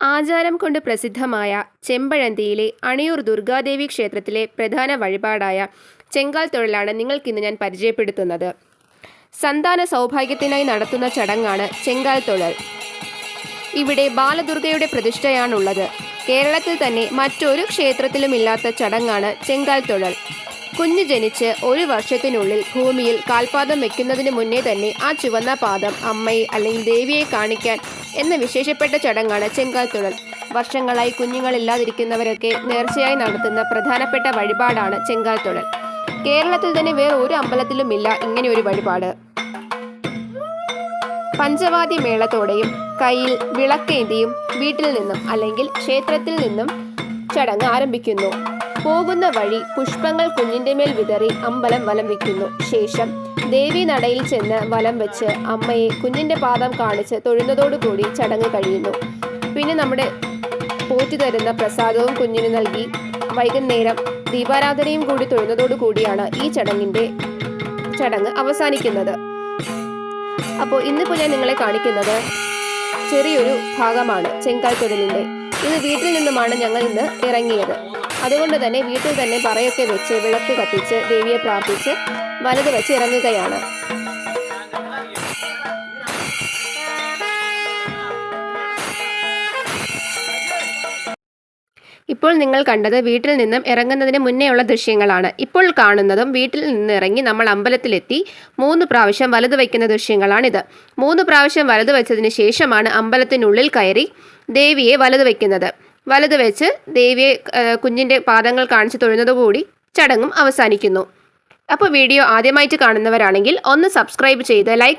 ആചാരം കൊണ്ട് പ്രസിദ്ധമായ ചെമ്പഴന്തിയിലെ അണിയൂർ ദുർഗാദേവി ക്ഷേത്രത്തിലെ പ്രധാന വഴിപാടായ ചെങ്കാൽ തൊഴിലാണ് നിങ്ങൾക്കിന്ന് ഞാൻ പരിചയപ്പെടുത്തുന്നത്. സന്താന സൗഭാഗ്യത്തിനായി നടത്തുന്ന ചടങ്ങാണ് ചെങ്കാൽ തൊഴൽ. ഇവിടെ ബാലദുർഗയുടെ പ്രതിഷ്ഠയാണുള്ളത്. കേരളത്തിൽ തന്നെ മറ്റൊരു ക്ഷേത്രത്തിലുമില്ലാത്ത ചടങ്ങാണ് ചെങ്കാൽ തൊഴൽ. കുഞ്ഞ് ജനിച്ച് ഒരു വർഷത്തിനുള്ളിൽ ഭൂമിയിൽ കാൽപാദം വെക്കുന്നതിന് മുന്നേ തന്നെ ആ ചുവന്ന പാദം അമ്മയെ അല്ലെങ്കിൽ ദേവിയെ കാണിക്കാൻ എന്ന വിശേഷപ്പെട്ട ചടങ്ങാണ് ചെങ്കാൽത്തുഴൽ വർഷങ്ങളായി കുഞ്ഞുങ്ങളില്ലാതിരിക്കുന്നവരൊക്കെ നേർച്ചയായി നടത്തുന്ന പ്രധാനപ്പെട്ട വഴിപാടാണ് ചെങ്കാൽത്തുഴൽ കേരളത്തിൽ തന്നെ വേറെ ഒരു അമ്പലത്തിലുമില്ല ഇങ്ങനെ ഒരു വഴിപാട്. പഞ്ചവാദി മേളത്തോടെയും കയ്യിൽ വിളക്കേന്തിയും വീട്ടിൽ നിന്നും അല്ലെങ്കിൽ ക്ഷേത്രത്തിൽ നിന്നും ചടങ്ങ് ആരംഭിക്കുന്നു. പോകുന്ന വഴി പുഷ്പങ്ങൾ കുഞ്ഞിന്റെ മേൽ വിതറി അമ്പലം വലം വയ്ക്കുന്നു ശേഷം ദേവി നടയിൽ ചെന്ന് വലം വെച്ച് അമ്മയെ കുഞ്ഞിന്റെ പാദം കാണിച്ച് തൊഴുന്നതോടുകൂടി ചടങ്ങ് കഴിയുന്നു. പിന്നെ നമ്മുടെ പോറ്റി തരുന്ന പ്രസാദവും കുഞ്ഞിന് നൽകി വൈകുന്നേരം ദീപാരാധനയും കൂടി തൊഴുന്നതോടുകൂടിയാണ് ഈ ചടങ്ങിന്റെ ചടങ്ങ് അവസാനിക്കുന്നത്. അപ്പോൾ ഇന്നിപ്പോൾ ഞാൻ നിങ്ങളെ കാണിക്കുന്നത് ചെറിയൊരു ഭാഗമാണ് ചെങ്കാൽ തൊഴിലിന്റെ ഇത് വീട്ടിൽ നിന്നുമാണ് ഞങ്ങൾ ഇന്ന് ഇറങ്ങിയത്. അതുകൊണ്ട് തന്നെ വീട്ടിൽ തന്നെ പറയൊക്കെ വെച്ച് വിളക്ക് കത്തിച്ച് ദേവിയെ പ്രാർത്ഥിച്ച് വലത് വെച്ച് ഇറങ്ങുകയാണ്. ഇപ്പോൾ നിങ്ങൾ കണ്ടത് വീട്ടിൽ നിന്നും ഇറങ്ങുന്നതിന് മുന്നേയുള്ള ദൃശ്യങ്ങളാണ്. ഇപ്പോൾ കാണുന്നതും വീട്ടിൽ നിന്ന് ഇറങ്ങി നമ്മൾ അമ്പലത്തിലെത്തി മൂന്ന് പ്രാവശ്യം വലത് വയ്ക്കുന്ന ദൃശ്യങ്ങളാണിത്. മൂന്ന് പ്രാവശ്യം വലത് വെച്ചതിന് ശേഷമാണ് അമ്പലത്തിനുള്ളിൽ കയറി ദേവിയെ വലത് വയ്ക്കുന്നത്. വലത് വെച്ച് ദേവിയെ കുഞ്ഞിന്റെ പാദങ്ങൾ കാണിച്ച് തൊഴുന്നതുകൂടി ചടങ്ങും അവസാനിക്കുന്നു. അപ്പോൾ വീഡിയോ ആദ്യമായിട്ട് കാണുന്നവരാണെങ്കിൽ ഒന്ന് സബ്സ്ക്രൈബ് ചെയ്ത് ലൈക്ക്